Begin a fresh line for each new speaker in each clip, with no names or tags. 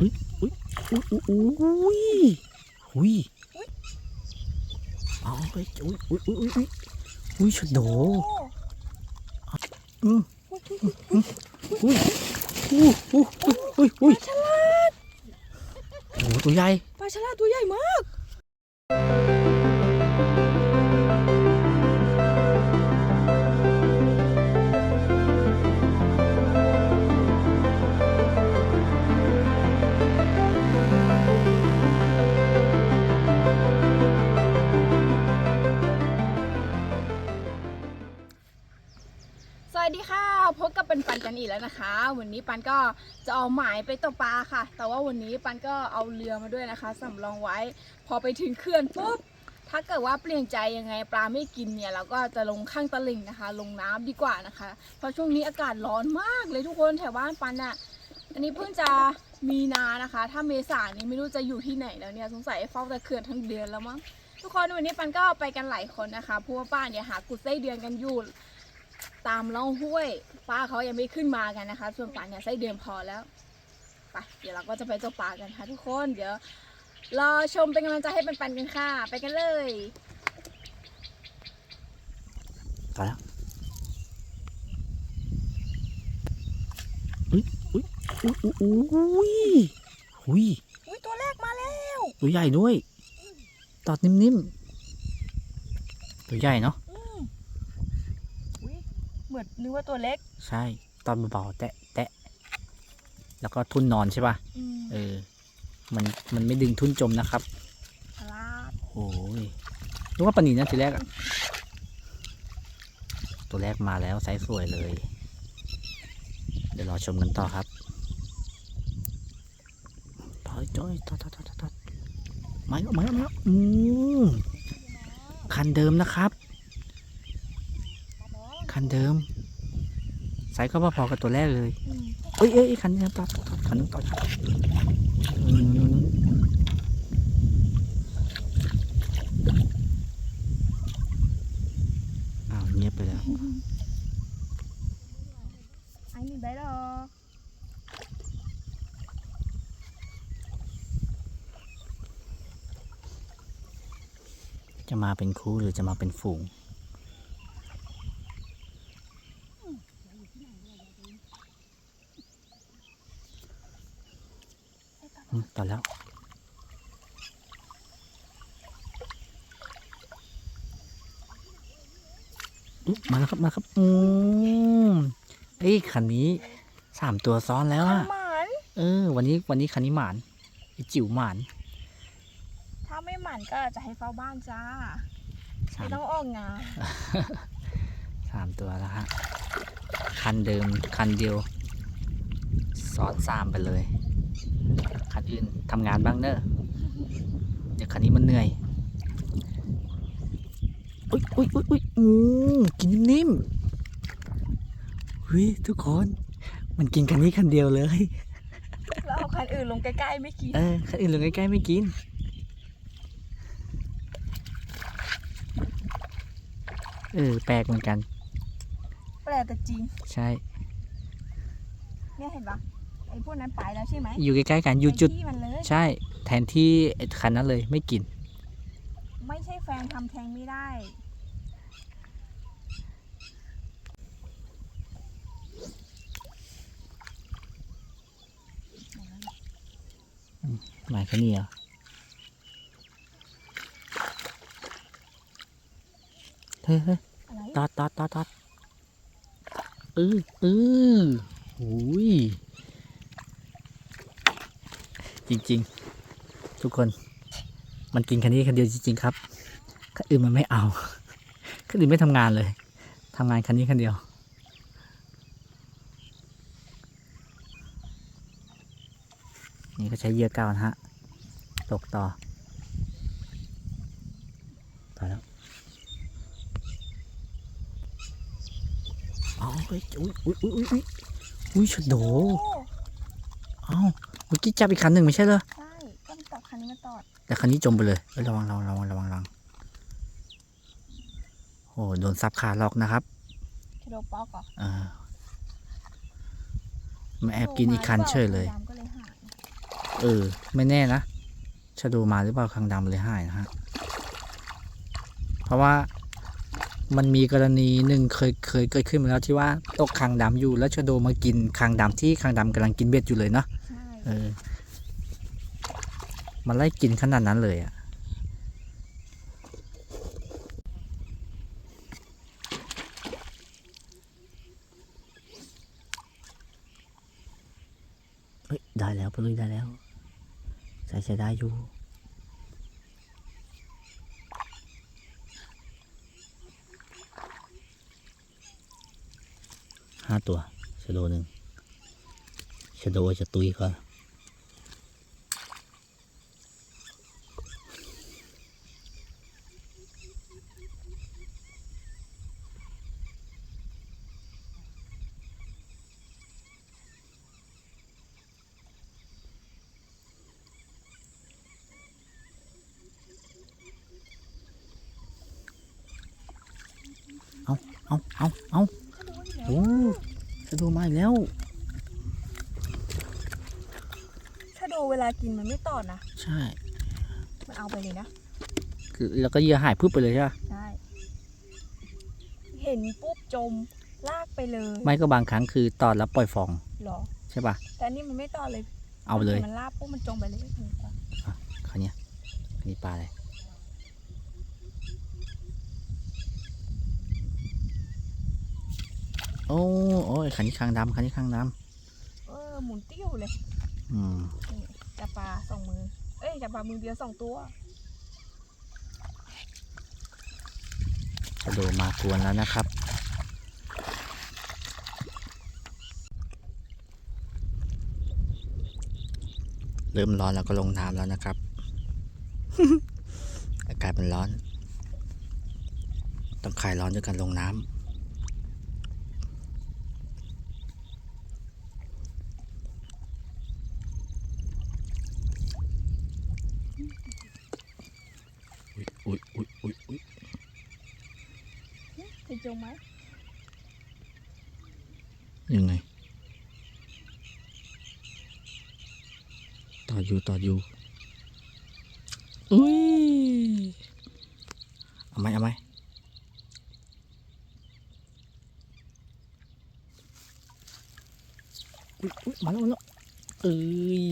อุ้ยอุ้ยอุ้ยอุ้ยอุ้ยอุ้ยอุ้ยอุ้ยอุ้ยอุ้ยอุ้ยอุ้ยชนโดอืออุ้ยอุ้ยอุ้ยอุ้ยอุ้ย
ฉลาด
โอ้ตัวใหญ่
ปลาฉลาดตัวใหญ่มาก พบกับปันปันกันอีกแล้วนะคะ วันนี้ปันก็จะเอาหมายไปตกปลาค่ะ แต่ว่าวันนี้ปันก็เอาเรือมาด้วยนะคะสำรองไว้ พอไปถึงเขื่อนปุ๊บ ถ้าเกิดว่าเปลี่ยนใจยังไงปลาไม่กินเนี่ยเราก็จะลงข้างตลิ่งนะคะ ลงน้ำดีกว่านะคะ เพราะช่วงนี้อากาศร้อนมากเลยทุกคนแถวบ้านปันอะอันนี้เพิ่งจะมีนานะคะ ถ้าเมษานี้ไม่รู้จะอยู่ที่ไหนแล้วเนี่ยสงสัยเฝ้าแต่เขื่อนทั้งเดือนแล้วมั้งทุกคนวันนี้ปันก็ไปกันหลายคนนะคะเพราะว่าป้าเนี่ยหากุดไส้เดือนกันอยู่ ตามล่องห้วย ป้าเขายังไม่ขึ้นมากันนะคะ ส่วนป่านเนี่ยไส้เดือนพอแล้วไปเดี๋ยวเราก็จะไปตกปลากันค่ะทุกคนเดี๋ยวรอชมเป็นกำลังใจให้ปันปันๆกันค่ะ ไปกันเลย
ตายแล้วอุ้ยอุ้ยอุ้ยอุ้ยอุ้ย
อุ้ยตัวแรกมาแล้ว
ตัวใหญ่ด้วย ตอดนิ่มๆ ตัวใหญ่เนาะ
อุ้ยเห มือนนึกว่าตัวเล็ก
ใช่ ตอนเบาๆแตะแตะแล้วก็ทุ่นนอนใช่ป่ะ
อืม
เออ มันมันไม่ดึงทุ่นจมนะครับ
ฉลาด
โอ้ยนึกว่าปลานินนะทีแรกอะตัวแรกมาแล้วไซส์สวยเลย เดี๋ยวรอชมกันต่อครับถอยจ้อยทอดทอดทอดทอดมาแล้วมาแล้วมาแล้วอืมคันเดิมนะครับ คันเดิมไซส์ก็พอๆกับตัวแรกเลย
อืม
เอ้ยเอ้ยคันนี้ต่อต่อต่อคันนึงต่อต่ออืมอ้าวเงียบไปแล้ว
ไอ้นี่ไปหรอ
จะมาเป็นคู่หรือจะมาเป็นฝูง ต่อแล้วอุ๊ยมาแล้วครับมาครับ อืมเอ้ยคันนี้สามตัวซ้อนแล้วอะ
หมาน
เออ วันนี้วันนี้คันนี้หมานไอจิ๋วหมาน
ถ้าไม่หมันก็จะให้เฝ้าบ้านจ้า
สา
ไม่
ม
ต้องออกงาน
สามตัวแล้วฮะคันเดิมคันเดียวซ้อนสามไปเลย คันอื่นทำงานบ้างเนอะเดี๋ยวคันนี้มันเหนื่อยอุ้ยอุ้ยอุ้ยอุ้ยอืมกินนิ่มๆเฮ้ยทุกคน มันกินคันนี้คันเดียวเลย
แล้วเอาคันอื่นลงใกล้ๆไม่กิน
เออคันอื่นลงใกล้ๆไม่กิน เออแปลกเหมือนกัน
แปลกแต่จริง
ใช่
เนี่ยเห็นปะไอ้พวกนั้นไปแล้วใช่ไหม
อยู่ใกล้ๆกันอยู่จุด
ไปที่มันเลย
ใช่แทนที่ไอ้คันนั้นเลยไม่กิน
ไม่ใช่แฟนทำแทงไม่ได้
หมายแค่นี้เหรอเฮ้ยเฮ้ย
อะไร
ตอดตอดตอดตอดเออเออหูย จริง ๆ ทุกคนมันกินคันนี้คันเดียวจริง ๆ ครับคันอื่นมันไม่เอาคันอื่นไม่ทำงานเลยทำงานคันนี้คันเดียว นี่ก็ใช้เยื่อเก่านะฮะตกต่อต่อแล้วอาเฮ้ยอุ้ยอุ้ยอุ้ยอุ้ยอุ้ยอุ้ยชะโด
โอ้
เอ้า เมื่อกี้จับอีกคันหนึ่งไม่ใช่เหรอ
ใช่ก็ตอบคันนี้มาตอด
แต่คันนี้จมไปเลยเอ้ยระวังระวังระวังระวังระวังโอ้โดนซับขาหลอกนะครับ
เคโดป๊อกเหรอ
เออมาแอบกินอีกคันเฉยเลย
ดำก็เลยหาย
เออ ไม่แน่นะชะโดมาหรือเปล่าคางดำเลยหายนะฮะ เพราะว่ามันมีกรณีหนึ่งเคยเคยเกิดขึ้นมาแล้วที่ว่าตกคางดำอยู่แล้วชะโดมากินคางดำที่คางดำกำลังกินเบ็ดอยู่เลยเนาะ
ใช่
เออมันไล่กินขนาดนั้นเลยอะ่ะเฮ้ย ได้แล้วปลุยได้แล้ว ใส่ใช้ได้อยู่ห้าตัวชะโดหนึ่งชะโดจะตุยก่อน เอาเอาเอาเอาโอ้จะดูมาอีกแล้ว
ถ้าโดเวลากินมันไม่ตอดนะ
ใช่
มันเอาไปเลยนะ
คือแล้วก็เหยื่อหายพึบไปเลยใช่ปะ
ใช่ เห็นปุ๊บจมลากไปเลย
ไม่ก็บางครั้งคือตอนแล้วปล่อยฟอง
เหรอ
ใช่ปะ
แต่อันนี่มันไม่ตอดเลย
เอาไปเลย
มันลากปุ๊บมันจมไปเลย
คราวเนี้ยนี่ปลาอะไร โอ้โอ้ยขันนี้คางดำขันนี้คางด
เออหมุนติ้วเลยำ
อืม
นี่จับปลาสองมือ เอ้ยจับปลามือเดียวสองตัว
จะดูมากวนแล้วนะครับ เริ่มร้อนแล้วก็ลงน้ำแล้วนะครับ อากาศมันร้อน ต้องคลายร้อนด้วยการลงน้ำอุ้ยอุ้ยอุ้ยอุ้ย
เคย จมไหม
ยังไง ต่ออยู่ต่ออยู่อุ้ยเอาไหมเอาไหมอุ้ยอุ้ยมาแล้วมาแล้วเอ้ย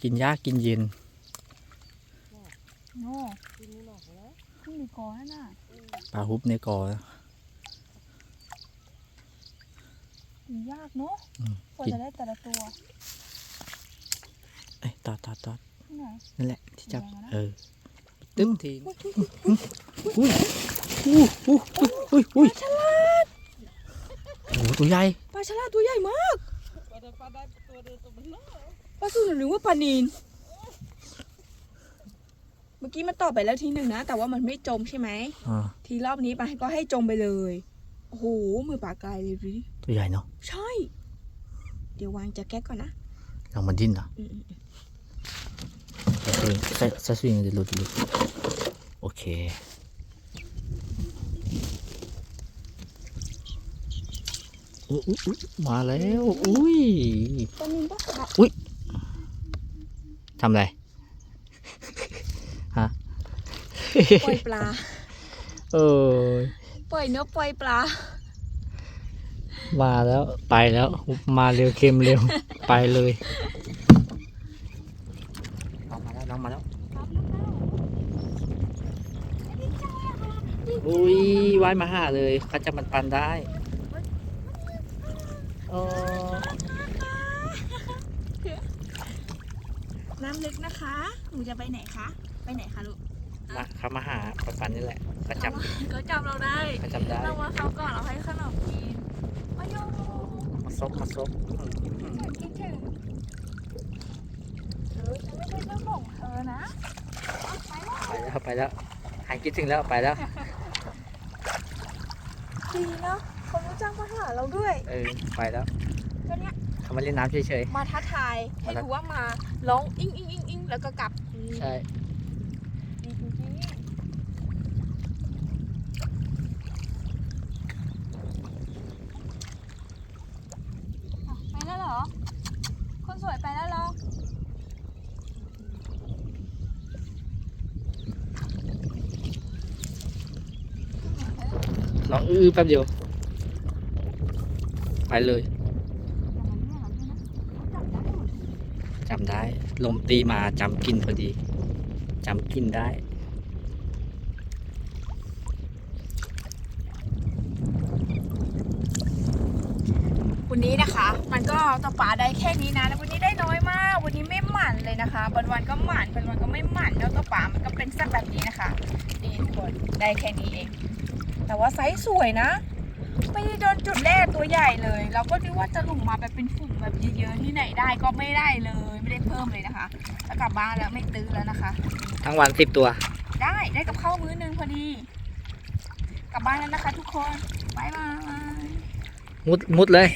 กินยากกินเย็น
โน่ขึ้นในกอน่ะ
ปลาฮุบในกอ
กินยากเนาะ
อืม
กว่า
กิน
จะได้แต่ละตัว
เอ้ยตอดตอดตอด
ที่ไหน
นั่นแหละที่จับ
แรงอะนะ
เออตึ้มทีอุ้ยอุ้ยอุ้ยอุ้ยอุ้ย
ฉลาด
โอ้โหตัวใหญ่
ปลาฉลาดตัวใหญ่มากปลาสูหรือว่าปลานีนเมื่อกี้มันตอบไปแล้วทีหนึ่งนะ แต่ว่ามันไม่จมใช่ไหม
อ่า
ทีรอบนี้ปลาก็ให้จมไปเลย โอ้โห มือปลากายเลยดูดิ
ตัวใหญ่เนาะ
ใช่ เดี๋ยววางจะแก๊กก่อนนะ
ลองมาดิ้นเหรอ
อืม
ใส่ใส่ใส่สวิงเดี๋ยวหลุดหลุดโอเคอุ๊ยอุ๊ยอุ๊ยมาแล้ว อุ้ย
ๆปลานีนปะ
ทำอะไร ฮะ
ปล่อยปลา
เออ
ปล่อยเนื้อปล่อยปลา
มาแล้วไปแล้วมาเร็วเค็มเร็ว ไปเลยน้องมาแล้วน้องมาแล้วอุ้ยว่ายมาหาเลยเขาจะมันปันได้โอ้
น้ำลึกนะคะ หนูจะไปไหนคะ ไปไหนคะลูก
มาเขามาหาปันปันนี่แหละเขาจ
ก็จำเราได้ำ
เขาจำได้
เราว่าเขาก่อนเราให้ขนมกินมาโย
มาซบมาซบ
คิดถึงเออฉันไม่ใช่เจ้าของเธอนะเอาไปแล้ว
ไปแล้วไปแล้วหายคิดถึงแล้วไปแล้ว
ดีเนาะเขารู้จักมาหาเราด้วย
เออไปแล้ว
ก็เนี้ย
เขามาเล่นน้ำเฉย
มาท้าทายให้รู้ว่ามาร้องอิงอิงอิงอิงแล้วก็กลับ
ๆใช่
สวยไปแล้วเรอ
น้องอื้อแป๊บเดียว ไปเลย จำได้ ลมตีมาจำกินพอดี จำกินได้
วันนี้นะคะ มันก็ตกปลาได้แค่นี้นะแล้ววันนี้ได้น้อยมาก วันนี้ไม่หมั่นเลยนะคะบางวันก็หมั่นบางวันก็ไม่หมั่นแล้วตกปลามันก็เป็นสักแบบนี้นะคะนี่ทุกคนได้แค่นี้เอง แต่ว่าไซส์สวยนะไม่ได้โดนจุดแรกตัวใหญ่เลย เราก็นึกว่าจะลงมาแบบเป็นฝุ่มแบบเยอะๆที่ไหนได้ก็ไม่ได้เลย ไม่ได้เพิ่มเลยนะคะแล้วกลับบ้านแล้วไม่ตื้อแล้วนะคะ
ทั้งวันสิบตัว
ได้ได้กับข้าวมื้อหนึงพอดี กลับบ้านแล้วนะคะ ทุกคนบายบาย
มุดมุดเลย